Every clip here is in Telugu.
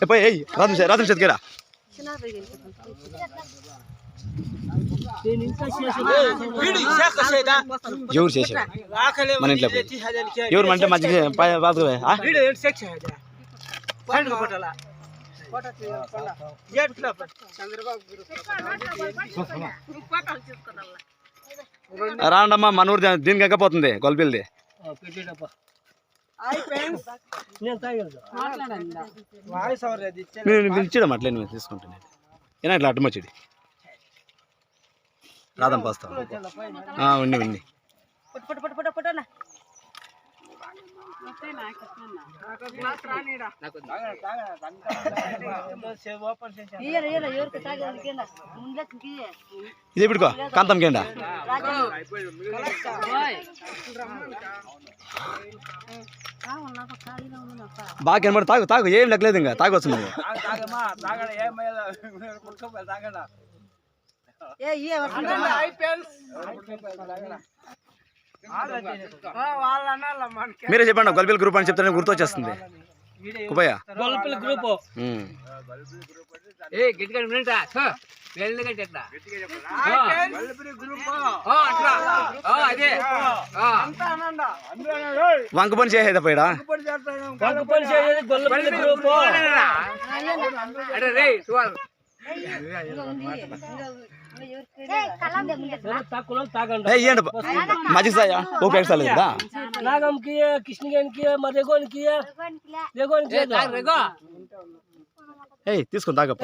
ఏ, పోయి ఏయ్ రాత్రి చే- రాత్రి చేతికిరా ఎవరు చేసారు మన ఇంట్లో. ఎవరు అంటే మంచిగా బాధ రాండమ్మా మన ఊరు దా- దీనికి ఎక్కపోతుంది? గొల్పిల్ది నేను ఇచ్చాడమ్మా అట్లే నేను తీసుకుంటాను. ఏనా ఇట్లా అడ్డమొచ్చేది రాదం పాస్తా. ఉండి ఉండి ఇది ఎప్పుడుకో కాంతం కేండా బాగా కనబడి తాగు తాగు ఏం లెక్కలేదు ఇంకా. తాగొచ్చు నువ్వు మీరే చెప్పండి గొల్పిల్ గ్రూప్ అని చెప్తానే గుర్తొచ్చేస్తుంది. కుపయ్య గ్రూప్. ఏ గట్టిగా వెళ్ళగట్టి అట్లా. ఆ, అదే. ఆ. వంక పని చేసేదా పోయిడా? గొల్లపల్లి గ్రూప్. అరే రే నాగంకి కృష్ణగానికి మరి రెగోనికి రెగోనికి రెగో ఏయ్ తీసుకొని తాగప్ప.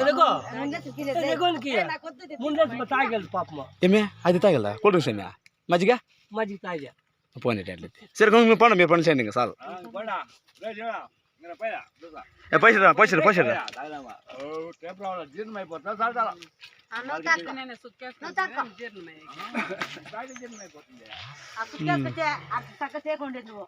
ఏమే? అది తాగలదా కూల్ డ్రింక్స్ ఏమే? మజ్జిగ? మజ్జిగ తాగా. పోనీ అట్లయితే సరే కొంచెం పండు మీరు పని చేయండి ఇంకా చాలు. ఏ పైసరా పైసరా పైసరా నువ్వు